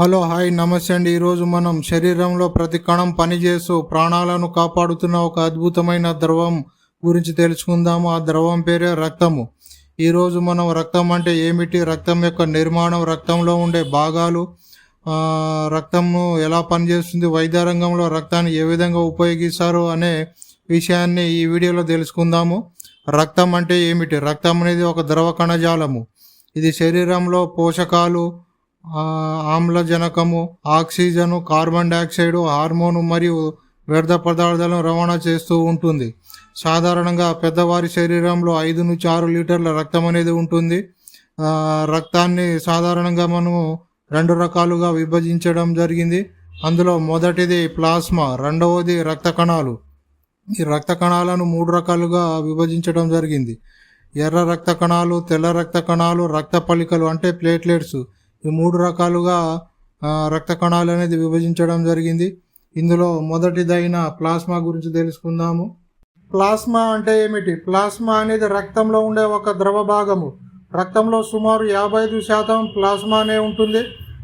Hello hi నమస్తే అండి. ఈరోజు మనం శరీరంలో ప్రతి కణం పనిచేస్తూ ప్రాణాలను కాపాడుతున్న ఒక అద్భుతమైన ద్రవం గురించి తెలుసుకుందాము. ఆ ద్రవం పేరే రక్తము. ఈరోజు మనం రక్తం అంటే ఏమిటి? రక్తం యొక్క నిర్మాణం రక్తంలో ఉండే భాగాలు రక్తంను రక్తము ఎలా పనిచేస్తుంది వైద్య రంగంలో రక్తాన్ని ఏ విధంగా ఉపయోగిస్తారు అనే విషయాన్ని ఈ వీడియోలో తెలుసుకుందాము. రక్తం అంటే ఏమిటి? రక్తం అనేది ఒక ద్రవ కణజాలము. ఇది శరీరంలో పోషకాలు ఆమ్లజనకము ఆక్సిజను కార్బన్ డయాక్సైడ్ హార్మోను మరియు వ్యర్థ పదార్థాలను రవాణా చేస్తూ ఉంటుంది. సాధారణంగా పెద్దవారి శరీరంలో ఐదు నుంచి ఆరు లీటర్ల రక్తం అనేది ఉంటుంది. రక్తాన్ని సాధారణంగా మనము రెండు రకాలుగా విభజించడం జరిగింది. అందులో మొదటిది ప్లాస్మా రెండవది రక్త కణాలు ఈ రక్త కణాలను మూడు రకాలుగా విభజించడం జరిగింది. ఎర్ర రక్త కణాలు తెల్ల రక్త కణాలు రక్త పలికలు అంటే ప్లేట్లెట్స్. ఈ మూడు రకాలుగా రక్త కణాలు అనేది విభజించడం జరిగింది. ఇందులో మొదటిదైన ప్లాస్మా గురించి తెలుసుకుందాము. ప్లాస్మా అంటే ఏమిటి? ప్లాస్మా అనేది రక్తంలో ఉండే ఒక ద్రవ భాగము. రక్తంలో సుమారు యాభై ఐదు శాతం ప్లాస్మానే ఉంటుంది.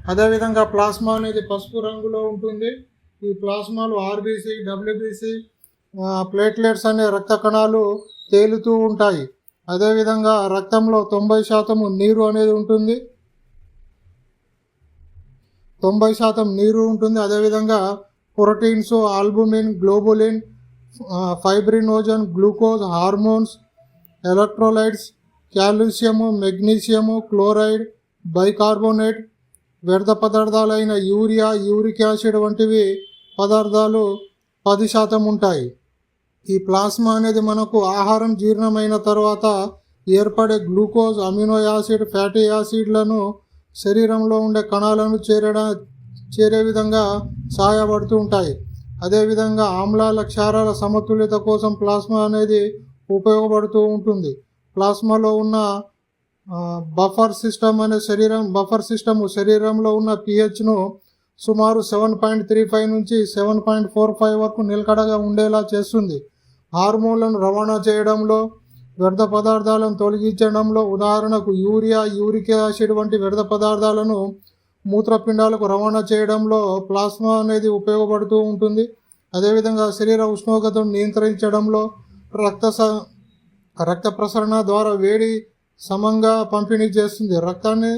అదేవిధంగా ప్లాస్మా అనేది పసుపు రంగులో ఉంటుంది. ఈ ప్లాస్మాలు ఆర్బీసీ డబ్ల్యూబీసీ ప్లేట్లెట్స్ అనే రక్త కణాలు తేలుతూ ఉంటాయి. అదేవిధంగా రక్తంలో తొంభై శాతము నీరు అనేది ఉంటుంది. తొంభై శాతం నీరు ఉంటుంది. అదేవిధంగా proteins albumin globulin fibrinogen glucose hormones electrolytes calcium magnesium chloride bicarbonate వ్యర్థ పదార్థాలైన యూరియా యూరిక్ యాసిడ్ వంటివి పదార్థాలు పది శాతం ఉంటాయి. ఈ ప్లాస్మా అనేది మనకు ఆహారం జీర్ణమైన తర్వాత ఏర్పడే గ్లూకోజ్ అమినో యాసిడ్ ఫ్యాటీ యాసిడ్లను శరీరంలో ఉండే కణాలను చేరడం చేరే విధంగా సహాయపడుతూ ఉంటాయి. అదేవిధంగా ఆమ్లాల క్షారాల సమతుల్యత కోసం ప్లాస్మా అనేది ఉపయోగపడుతూ ఉంటుంది. ప్లాస్మాలో ఉన్న బఫర్ సిస్టమ్ అనే శరీరం బఫర్ సిస్టమ్ శరీరంలో ఉన్న పిహెచ్ను సుమారు సెవెన్ పాయింట్ త్రీ ఫైవ్ నుంచి సెవెన్ పాయింట్ ఫోర్ ఫైవ్ వరకు నిలకడగా ఉండేలా చేస్తుంది. హార్మోన్లను రవాణా చేయడంలో వ్యర్థ పదార్థాలను తొలగించడంలో ఉదాహరణకు యూరియా యూరిక్ యాసిడ్ వంటి వ్యర్థ పదార్థాలను మూత్రపిండాలకు రవాణా చేయడంలో ప్లాస్మా అనేది ఉపయోగపడుతూ ఉంటుంది. అదేవిధంగా శరీర ఉష్ణోగ్రతను నియంత్రించడంలో రక్త స రక్త ప్రసరణ ద్వారా వేడి సమంగా పంపిణీ చేస్తుంది. రక్తాన్ని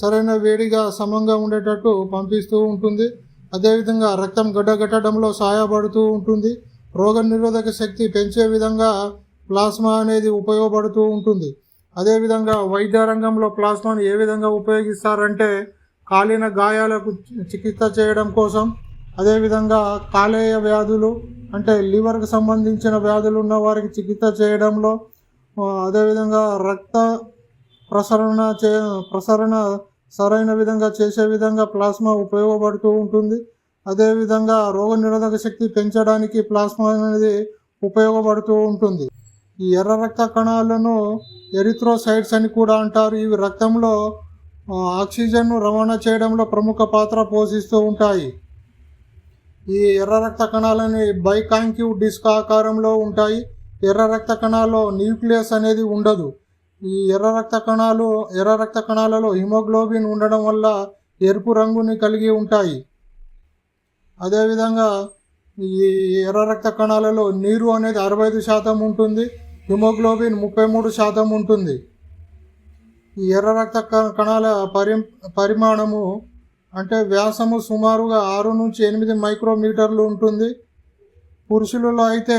సరైన వేడిగా సమంగా ఉండేటట్టు పంపిస్తూ ఉంటుంది. అదేవిధంగా రక్తం గడ్డగట్టడంలో సహాయపడుతూ ఉంటుంది. రోగ నిరోధక శక్తి పెంచే విధంగా ప్లాస్మా అనేది ఉపయోగపడుతూ ఉంటుంది. అదేవిధంగా వైద్య రంగంలో ప్లాస్మాను ఏ విధంగా ఉపయోగిస్తారంటే కాలిన గాయాలకు చికిత్స చేయడం కోసం అదేవిధంగా కాలేయ వ్యాధులు అంటే లివర్కి సంబంధించిన వ్యాధులు ఉన్న వారికి చికిత్స చేయడంలో అదేవిధంగా రక్త ప్రసరణ చే ప్రసరణ సరైన విధంగా చేసే విధంగా ప్లాస్మా ఉపయోగపడుతూ ఉంటుంది. అదేవిధంగా రోగ నిరోధక శక్తి పెంచడానికి ప్లాస్మా అనేది ఉపయోగపడుతూ ఉంటుంది. ఈ ఎర్ర రక్త కణాలను ఎరిథ్రోసైడ్స్ అని కూడా అంటారు. ఇవి రక్తంలో ఆక్సిజన్ను రవాణా చేయడంలో ప్రముఖ పాత్ర పోషిస్తూ ఉంటాయి. ఈ ఎర్ర రక్త కణాలని బైకాంక్యూ డిస్క్ ఆకారంలో ఉంటాయి. ఎర్ర రక్త కణాల్లో న్యూక్లియస్ అనేది ఉండదు. ఈ ఎర్ర రక్త కణాలు ఎర్ర రక్త కణాలలో హిమోగ్లోబిన్ ఉండడం వల్ల ఎరుపు రంగుని కలిగి ఉంటాయి. అదేవిధంగా ఈ ఎర్ర రక్త కణాలలో నీరు అనేది అరవై ఐదు శాతం ఉంటుంది. హిమోగ్లోబిన్ ముప్పై మూడు శాతం ఉంటుంది. ఈ ఎర్ర రక్త కణాల పరి పరిమాణము అంటే వ్యాసము సుమారుగా ఆరు నుంచి ఎనిమిది మైక్రోమీటర్లు ఉంటుంది. పురుషులలో అయితే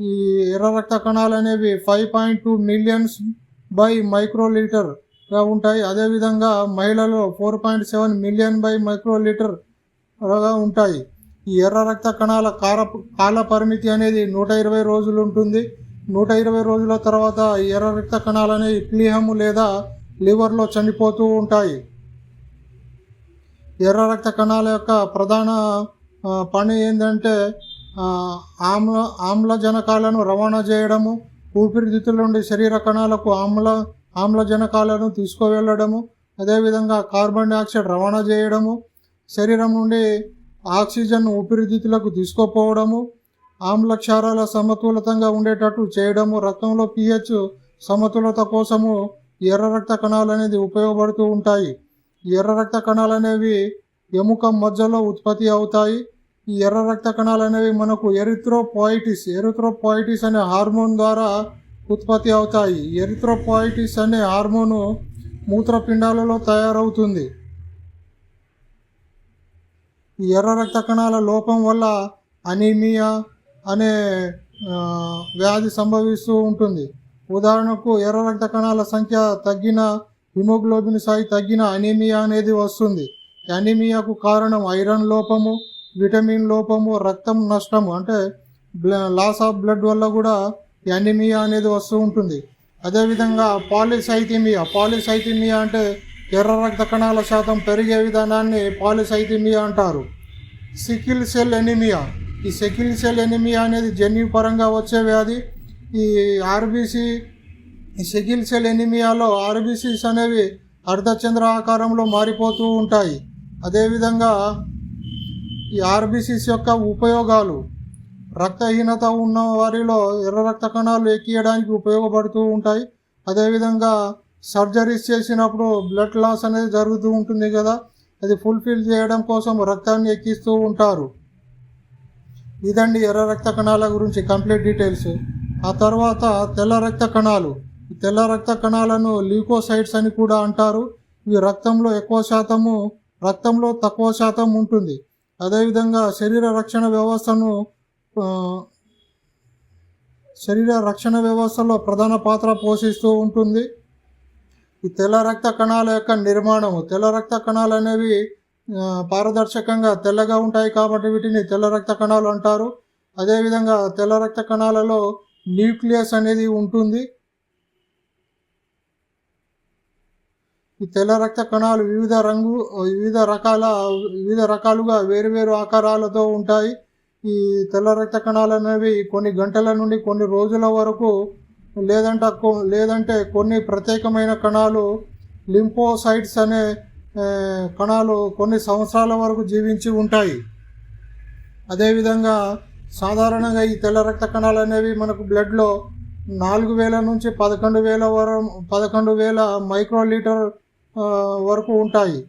ఈ ఎర్ర రక్త కణాలు అనేవి five point two millions by మైక్రోలీటర్గా ఉంటాయి. అదేవిధంగా మహిళలో four point seven million by మైక్రోలీటర్గా ఉంటాయి. ఈ ఎర్ర రక్త కణాల కార కాల పరిమితి అనేది నూట ఇరవై రోజులు ఉంటుంది. నూట ఇరవై రోజుల తర్వాత ఎర్ర రక్త కణాలనే ప్లీహము లేదా లివర్లో చనిపోతూ ఉంటాయి. ఎర్ర రక్త కణాల యొక్క ప్రధాన పని ఏంటంటే ఆమ్ల ఆమ్లజనకాలను రవాణా చేయడము ఊపిరితిత్తుల నుండి శరీర కణాలకు ఆమ్ల ఆమ్లజనకాలను తీసుకువెళ్ళడము అదేవిధంగా కార్బన్ డయాక్సైడ్ రవాణా చేయడము శరీరం నుండి ఆక్సిజన్ ఊపిరితిత్తులకు తీసుకుపోవడము ఆమ్లక్షారాల సమతులతంగా ఉండేటట్టు చేయడము రక్తంలో పిహెచ్ సమతులత కోసము ఎర్ర రక్త కణాలు అనేది ఉపయోగపడుతూ ఉంటాయి. ఎర్ర రక్త కణాలు అనేవి ఎముక మధ్యలో ఉత్పత్తి అవుతాయి. ఈ ఎర్ర రక్త కణాలు అనేవి మనకు ఎరిథ్రోపాయిటిస్ ఎరిథ్రోపాయిటిస్ అనే హార్మోన్ ద్వారా ఉత్పత్తి అవుతాయి. ఎరిథ్రోపాయిటిస్ అనే హార్మోను మూత్రపిండాలలో తయారవుతుంది. ఎర్ర రక్త కణాల లోపం వల్ల అనీమియా అనే వ్యాధి సంభవిస్తూ ఉంటుంది. ఉదాహరణకు ఎర్ర రక్త కణాల సంఖ్య తగ్గిన హిమోగ్లోబిన్ స్థాయి తగ్గిన అనీమియా అనేది వస్తుంది. అనీమియాకు కారణం ఐరన్ లోపము విటమిన్ లోపము రక్తం నష్టము అంటే లాస్ ఆఫ్ బ్లడ్ వల్ల కూడా యానిమియా అనీమియా అనేది వస్తూ ఉంటుంది. అదేవిధంగా పాలిసైథిమియా పాలిసైథిమియా అంటే ఎర్ర రక్త కణాల శాతం పెరిగే విధానాన్ని పాలిసైథిమియా అంటారు. సికిల్ సెల్ ఎనిమియా ఈ సెకిల్ సెల్ ఎనిమియా అనేది జన్యుపరంగా వచ్చే వ్యాధి. ఈ ఆర్బీసీ ఈ సెకిల్ సెల్ ఎనిమియాలో ఆర్బీసీస్ అనేవి అర్ధచంద్ర ఆకారంలో మారిపోతూ ఉంటాయి. అదేవిధంగా ఈ ఆర్బీసీస్ యొక్క ఉపయోగాలు రక్తహీనత ఉన్న వారిలో ఎర్ర రక్త కణాలు ఎక్కియడానికి ఉపయోగపడుతూ ఉంటాయి. అదేవిధంగా సర్జరీస్ చేసినప్పుడు బ్లడ్ లాస్ అనేది జరుగుతూ ఉంటుంది కదా. అది ఫుల్ఫిల్ చేయడం కోసం రక్తాన్ని ఎక్కిస్తూ ఉంటారు. ఇదండి ఎర్ర రక్త కణాల గురించి కంప్లీట్ డీటెయిల్స్ ఆ తర్వాత తెల్ల రక్త కణాలు. ఈ తెల్ల రక్త కణాలను లీకోసైట్స్ అని కూడా అంటారు. ఇవి రక్తంలో ఎక్కువ శాతము రక్తంలో తక్కువ శాతం ఉంటుంది. అదేవిధంగా శరీర రక్షణ వ్యవస్థను శరీర రక్షణ వ్యవస్థలో ప్రధాన పాత్ర పోషిస్తూ ఉంటుంది. ఈ తెల్ల రక్త కణాల యొక్క నిర్మాణము. తెల్ల రక్త కణాలు అనేవి పారదర్శకంగా తెల్లగా ఉంటాయి కాబట్టి వీటిని తెల్ల రక్త కణాలు అంటారు. అదేవిధంగా తెల్ల రక్త కణాలలో న్యూక్లియస్ అనేది ఉంటుంది. ఈ తెల్ల రక్త కణాలు వివిధ రంగు వివిధ రకాల వివిధ రకాలుగా వేరువేరు ఆకారాలతో ఉంటాయి. ఈ తెల్ల రక్త కణాలు అనేవి కొన్ని గంటల నుండి కొన్ని రోజుల వరకు లేదంటే లేదంటే కొన్ని ప్రత్యేకమైన కణాలు లింపోసైట్స్ అనే కణాలు కొన్ని సంవత్సరాల వరకు జీవించి ఉంటాయి. అదేవిధంగా సాధారణంగా ఈ తెల్ల రక్త కణాలు అనేవి మనకు బ్లడ్లో నాలుగు వేల నుంచి పదకొండు వేల వరం పదకొండు వేల మైక్రో లీటర్ వరకు ఉంటాయి.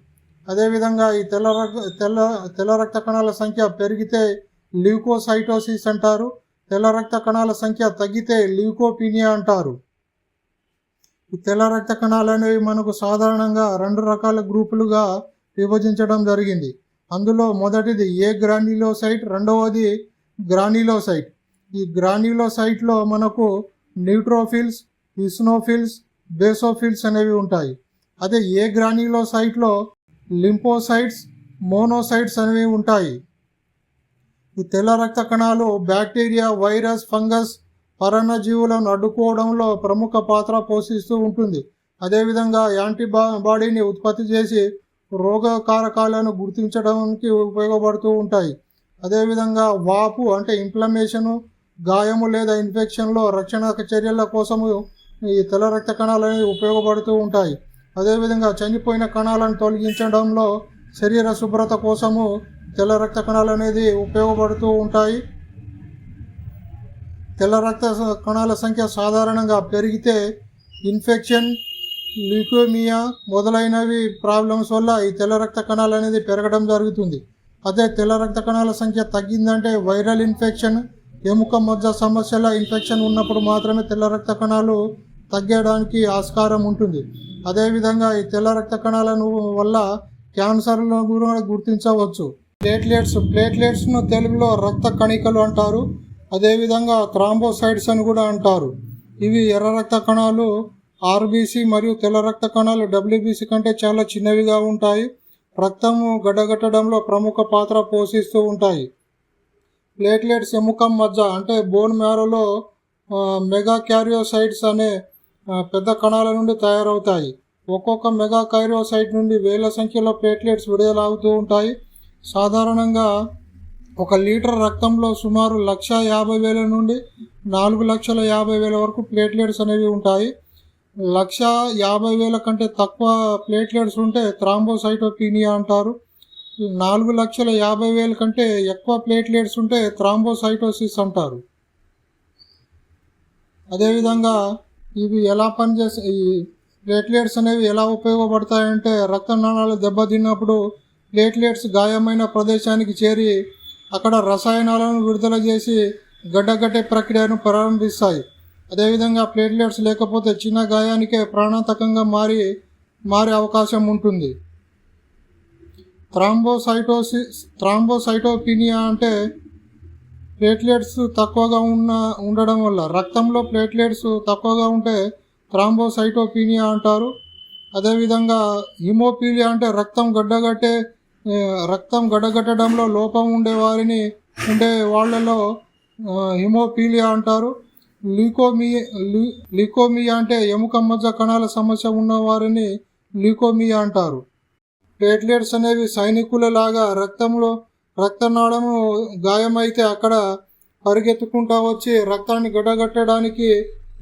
అదేవిధంగా ఈ తెల్ల రక్త తెల్ల తెల్ల రక్త కణాల సంఖ్య పెరిగితే ల్యూకోసైటోసిస్ అంటారు. తెల్ల రక్త కణాల సంఖ్య తగ్గితే ల్యూకోపీనియా అంటారు. ఈ తెల్ల రక్త కణాలు అనేవి మనకు సాధారణంగా రెండు రకాల గ్రూపులుగా విభజించడం జరిగింది. అందులో మొదటిది ఏ గ్రాన్యులోసైట్ రెండవది గ్రాన్యులోసైట్. ఈ గ్రాన్యులోసైట్లో మనకు న్యూట్రోఫిల్స్ ఇస్నోఫిల్స్ బేసోఫిల్స్ అనేవి ఉంటాయి. అదే ఏ గ్రాన్యులోసైట్లో లింపోసైట్స్ మోనోసైట్స్ అనేవి ఉంటాయి. ఈ తెల్ల రక్త కణాలు బ్యాక్టీరియా వైరస్ ఫంగస్ పరాన్నజీవులను అడ్డుకోవడంలో ప్రముఖ పాత్ర పోషిస్తూ ఉంటుంది. అదేవిధంగా యాంటీబా బాడీని ఉత్పత్తి చేసి రోగకారకాలను గుర్తించడానికి ఉపయోగపడుతూ ఉంటాయి. అదేవిధంగా వాపు అంటే ఇన్ఫ్లమేషను గాయము లేదా ఇన్ఫెక్షన్లో రక్షణ చర్యల కోసము ఈ తెల్ల రక్త కణాలు అనేవి ఉపయోగపడుతూ ఉంటాయి. అదేవిధంగా చనిపోయిన కణాలను తొలగించడంలో శరీర శుభ్రత కోసము తెల్ల రక్త కణాలు అనేది ఉపయోగపడుతూ ఉంటాయి. తెల్ల రక్త కణాల సంఖ్య సాధారణంగా పెరిగితే ఇన్ఫెక్షన్ ల్యూకోమియా మొదలైనవి ప్రాబ్లమ్స్ వల్ల ఈ తెల్ల రక్త కణాలు అనేది పెరగడం జరుగుతుంది. అదే తెల్ల రక్త కణాల సంఖ్య తగ్గిందంటే వైరల్ ఇన్ఫెక్షన్ ఎముక మజ్జ సమస్యల ఇన్ఫెక్షన్ ఉన్నప్పుడు మాత్రమే తెల్ల రక్త కణాలు తగ్గడానికి ఆస్కారం ఉంటుంది. అదేవిధంగా ఈ తెల్ల రక్త కణాలను వల్ల క్యాన్సర్లను కూడా గుర్తించవచ్చు. ప్లేట్లెట్స్ ప్లేట్లెట్స్ను తెలుగులో రక్త కణికలు అంటారు. అదేవిధంగా థ్రాంబోసైడ్స్ అని కూడా అంటారు. ఇవి ఎర్ర రక్త కణాలు ఆర్బీసీ మరియు తెల్ల రక్త కణాలు డబ్ల్యూబీసీ కంటే చాలా చిన్నవిగా ఉంటాయి. రక్తము గడ్డగట్టడంలో ప్రముఖ పాత్ర పోషిస్తూ ఉంటాయి. ప్లేట్లెట్స్ ఎముకం మధ్య అంటే బోన్ మ్యారోలో మెగా క్యారియోసైడ్స్ అనే పెద్ద కణాల నుండి తయారవుతాయి. ఒక్కొక్క మెగా క్యారియోసైట్ నుండి వేల సంఖ్యలో ప్లేట్లెట్స్ విడుదలవుతూ ఉంటాయి. సాధారణంగా ఒక లీటర్ రక్తంలో సుమారు లక్ష యాభై వేల నుండి నాలుగు లక్షల యాభై వేల వరకు ప్లేట్లెట్స్ అనేవి ఉంటాయి. లక్ష యాభై వేల కంటే తక్కువ ప్లేట్లెట్స్ ఉంటే థ్రాంబోసైటోపీనియా అంటారు. నాలుగు లక్షల యాభై వేల కంటే ఎక్కువ ప్లేట్లెట్స్ ఉంటే థ్రాంబోసైటోసిస్ అంటారు. అదేవిధంగా ఇవి ఎలా పనిచేసే ఈ ప్లేట్లెట్స్ అనేవి ఎలా ఉపయోగపడతాయంటే రక్త నాళాలు దెబ్బతిన్నప్పుడు ప్లేట్లెట్స్ గాయమైన ప్రదేశానికి చేరి అక్కడ రసాయనాలను విడుదల చేసి గడ్డగట్టే ప్రక్రియను ప్రారంభిస్తాయి. అదేవిధంగా ప్లేట్లెట్స్ లేకపోతే చిన్న గాయానికే ప్రాణాంతకంగా మారి మారే అవకాశం ఉంటుంది. థ్రాంబోసైటోసి థ్రాంబోసైటోపినియా అంటే ప్లేట్లెట్స్ తక్కువగా ఉన్న ఉండడం వల్ల రక్తంలో ప్లేట్లెట్స్ తక్కువగా ఉంటే థ్రాంబోసైటోపినియా అంటారు. అదేవిధంగా హిమోపీలియా అంటే రక్తం గడ్డగట్టే రక్తం గడగట్టడంలో లోపం ఉండే వారిని ఉండే వాళ్ళలో ఆ, హిమోపీలియా అంటారు. లీకోమియా లీకోమియా అంటే ఎముక మజ్జ కణాల సమస్య ఉన్న వారిని లీకోమియా అంటారు. ప్లేట్లెట్స్ అనేవి సైనికుల లాగా రక్తంలో రక్తనాళము గాయమైతే అక్కడ పరిగెత్తుకుంటా వచ్చి రక్తాన్ని గడగట్టడానికి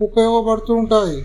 ఉపయోగపడుతూ ఉంటాయి.